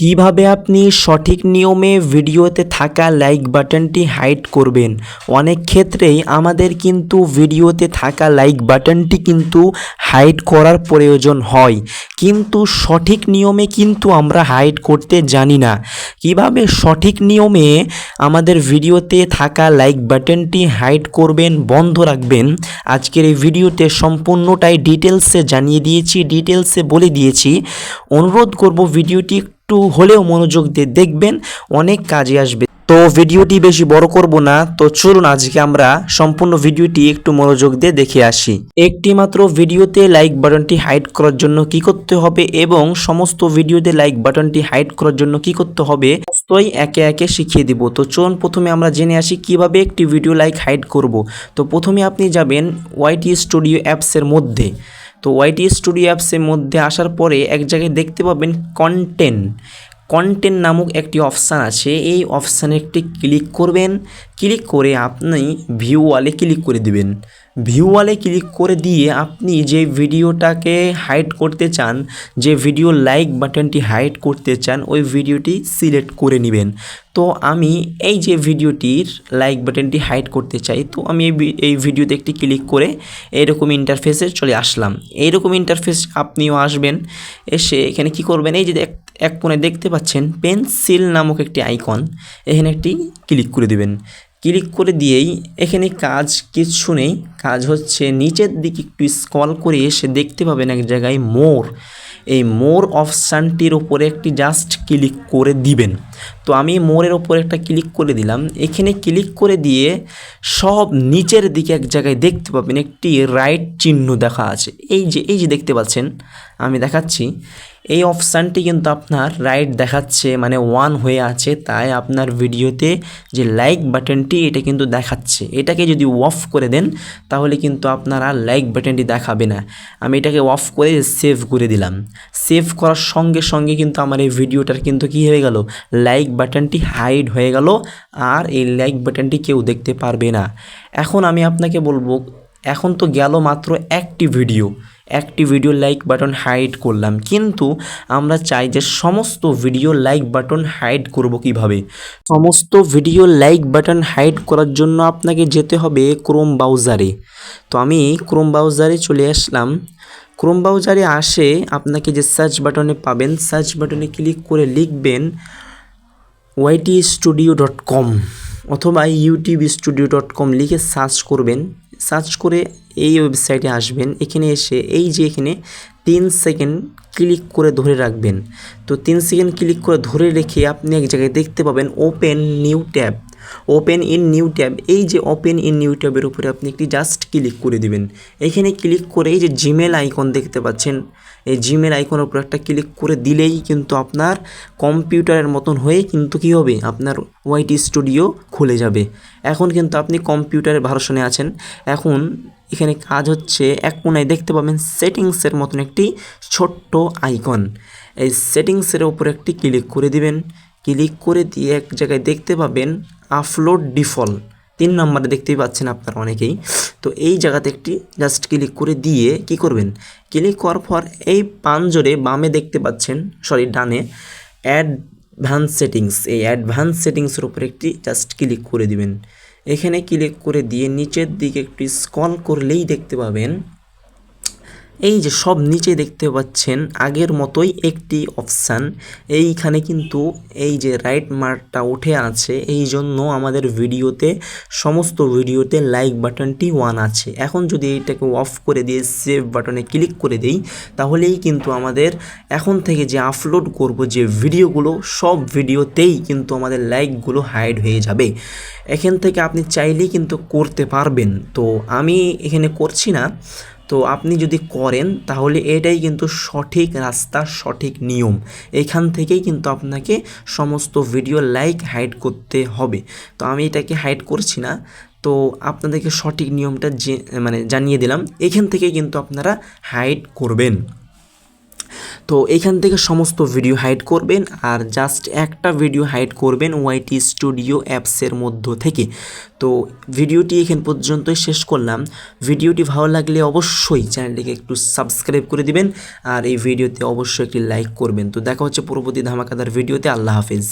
কীভাবে আপনি সঠিক নিয়মে ভিডিওতে থাকা লাইক বাটনটি হাইড করবেন? অনেক ক্ষেত্রেই আমাদের কিন্তু ভিডিওতে থাকা লাইক বাটনটি কিন্তু হাইড করার প্রয়োজন হয়। কিন্তু সঠিক নিয়মে কিন্তু আমরা হাইড করতে জানি না। কীভাবে সঠিক নিয়মে আমাদের ভিডিওতে থাকা লাইক বাটনটি হাইড করবেন বন্ধ রাখবেন? আজকের এই ভিডিওতে সম্পূর্ণটাই ডিটেলসে জানিয়ে দিয়েছি ডিটেলসে বলে দিয়েছি। অনুরোধ করব ভিডিওটি একটু হলেও মনোযোগ দিয়ে দেখবেন, অনেক কাজে আসবে। তো ভিডিওটি বেশি বড় করব না, তো চলুন আজকে আমরা সম্পূর্ণ ভিডিওটি একটু মনোযোগ দিয়ে দেখে আসি। একটি মাত্র ভিডিওতে লাইক বাটনটি হাইড করার জন্য কি করতে হবে এবং সমস্ত ভিডিওতে লাইক বাটনটি হাইড করার জন্য কি করতে হবে, সমস্তই একে একে শিখিয়ে দিব। তো চলুন প্রথমে আমরা জেনে আসি কীভাবে একটি ভিডিও লাইক হাইড করব। তো প্রথমে আপনি যাবেন ওয়াইটি স্টুডিও অ্যাপসের মধ্যে। তো ওয়াইটি স্টুডিও অ্যাপসের মধ্যে আসার পরে এক জায়গায় দেখতে পাবেন কন্টেন্ট কন্টেন্ট নামক একটি অপশান আছে। এই অপশানে একটি ক্লিক করবেন। ক্লিক করে আপনি ভিউ ওয়ালে ক্লিক করে দিবেন। ভিউ ওয়ালে ক্লিক করে দিয়ে আপনি যে ভিডিওটাকে হাইড করতে চান, যে ভিডিও লাইক বাটনটি হাইড করতে চান, ওই ভিডিওটি সিলেক্ট করে নেবেন। তো আমি এই যে ভিডিওটির লাইক বাটনটি হাইড করতে চাই, তো আমি এই ভিডিওতে একটি ক্লিক করে এইরকম ইন্টারফেসে চলে আসলাম। এইরকম ইন্টারফেস আপনিও আসবেন। এসে এখানে কি করবেন? এই যে এক কোণে দেখতে পাচ্ছেন পেন্সিল নামক একটি আইকন। এখানে একটি ক্লিক করে দিবেন। ক্লিক করে দিয়েই এখানে কাজ কিছু নেই। কাজ হচ্ছে নিচের দিকে একটু স্কল করে এসে দেখতে পাবেন এক জায়গায় মোর। এই মোর অপশানটির ওপরে একটি জাস্ট ক্লিক করে দিবেন। তো আমি মোরের ওপরে একটা ক্লিক করে দিলাম। এখানে ক্লিক করে দিয়ে সব নিচের দিকে এক জায়গায় দেখতে পাবেন একটি রাইট চিহ্ন দেখা আছে। এই যে এই যে দেখতে পাচ্ছেন, আমি দেখাচ্ছি। এই অপশানটি কিন্তু আপনার রাইট দেখাচ্ছে মানে ওয়ান হয়ে আছে, তাই আপনার ভিডিওতে যে লাইক বাটনটি এটা কিন্তু দেখাচ্ছে। এটাকে যদি অফ করে দেন, তাহলে কিন্তু আপনার আর লাইক বাটনটি দেখাবে না। আমি এটাকে অফ করে সেভ করে দিলাম। সেভ করার সঙ্গে সঙ্গে কিন্তু আমার এই ভিডিওটার কিন্তু কি হয়ে গেল? লাইক বাটনটি হাইড হয়ে গেল, আর এই লাইক বাটনটি কেউ দেখতে পারবে না। এখন আমি আপনাকে বলব, এখন তো গেল মাত্র একটি ভিডিও একটি ভিডিও লাইক বাটন হাইড করলাম। কিন্তু আমরা চাই যে সমস্ত ভিডিও লাইক বাটন হাইড করব কীভাবে? সমস্ত ভিডিও লাইক বাটন হাইড করার জন্য আপনাকে যেতে হবে ক্রোম ব্রাউজারে তো আমি ক্রোম ব্রাউজারে চলে আসলাম। ক্রোম ব্রাউজারে আসে আপনাকে যে সার্চ বাটনে পাবেন সার্চ বাটনে ক্লিক করে লিখবেন ওয়াইটি স্টুডিও ডট কম অথবা ইউটিউব স্টুডিও ডট কম লিখে সার্চ করবেন। সার্চ করে এই ওয়েবসাইটে আসবেন। এখানে এসে এই যে এখানে তিন সেকেন্ড ক্লিক করে ধরে রাখবেন। তো তিন সেকেন্ড ক্লিক করে ধরে রেখে আপনি এক জায়গায় দেখতে পাবেন open new tab. Open in new tab এই যে ওপেন ইন নিউ ট্যাবের উপরে আপনি একটি জাস্ট ক্লিক করে দিবেন। এখানে ক্লিক করে এই যে জিমেল আইকন দেখতে পাচ্ছেন, এই জিমেল আইকনের উপর একটা ক্লিক করে দিলেই কিন্তু আপনার কম্পিউটারের মতন হয়ে কিন্তু কী হবে? আপনার ওয়াইটি স্টুডিও খুলে যাবে। এখন কিন্তু আপনি কম্পিউটারের ভার্সনে আছেন। এখন এখানে কাজ হচ্ছে এক কোনায় দেখতে পাবেন সেটিংসের মতন একটি ছোট্ট আইকন এই সেটিংসের উপর একটি ক্লিক করে দিবেন। ক্লিক করে দিয়ে এক জায়গায় দেখতে পাবেন আপলোড ডিফল্ট তিন নম্বরে দেখতেই পাচ্ছেন আপনারা অনেকেই। তো এই জায়গাতে একটি জাস্ট ক্লিক করে দিয়ে কি করবেন? ক্লিক করার পর এই পাঞ্জরে বামে দেখতে পাচ্ছেন সরি ডানে অ্যাডভান্স সেটিংস এই অ্যাডভান্স সেটিংসের উপর একটি জাস্ট ক্লিক করে দিবেন। এখানে ক্লিক করে দিয়ে নিচের দিকে একটু স্কল করলেই দেখতে পাবেন এই যে সব নিচে দেখতে পাচ্ছেন, আগের মতোই একটি অপশান এইখানে কিন্তু এই যে রাইট মার্কটা উঠে আছে, এই জন্য আমাদের ভিডিওতে, সমস্ত ভিডিওতে লাইক বাটনটি ওয়ান আছে। এখন যদি এইটাকে অফ করে দিয়ে সেভ বাটনে ক্লিক করে দেই, তাহলেই কিন্তু আমাদের এখন থেকে যে আপলোড করব যে ভিডিওগুলো, সব ভিডিওতেই কিন্তু আমাদের লাইকগুলো হাইড হয়ে যাবে। এখান থেকে আপনি চাইলেই কিন্তু করতে পারবেন। তো আমি এখানে করছি না। তো আপনি যদি করেন, তাহলে এটাই কিন্তু সঠিক রাস্তা, সঠিক নিয়ম। এখান থেকেই কিন্তু আপনাকে সমস্ত ভিডিও লাইক হাইড করতে হবে। তো আমি এটাকে হাইড করছি না। তো আপনাদেরকে সঠিক নিয়মটা যে মানে জানিয়ে দিলাম। এখান থেকে কিন্তু আপনারা হাইড করবেন। তো এখান থেকে সমস্ত ভিডিও হাইড করবেন আর জাস্ট একটা ভিডিও হাইড করবেন ওয়াইটি স্টুডিও অ্যাপসের মধ্য থেকে। তো ভিডিওটি এখান পর্যন্তই শেষ করলাম। ভিডিওটি ভালো লাগলে অবশ্যই চ্যানেলটিকে একটু সাবস্ক্রাইব করে দিবেন আর এই ভিডিওতে অবশ্যই একটি লাইক করবেন। তো দেখা হচ্ছে পরবর্তী ধামাকাদার ভিডিওতে আল্লাহ হাফেজ।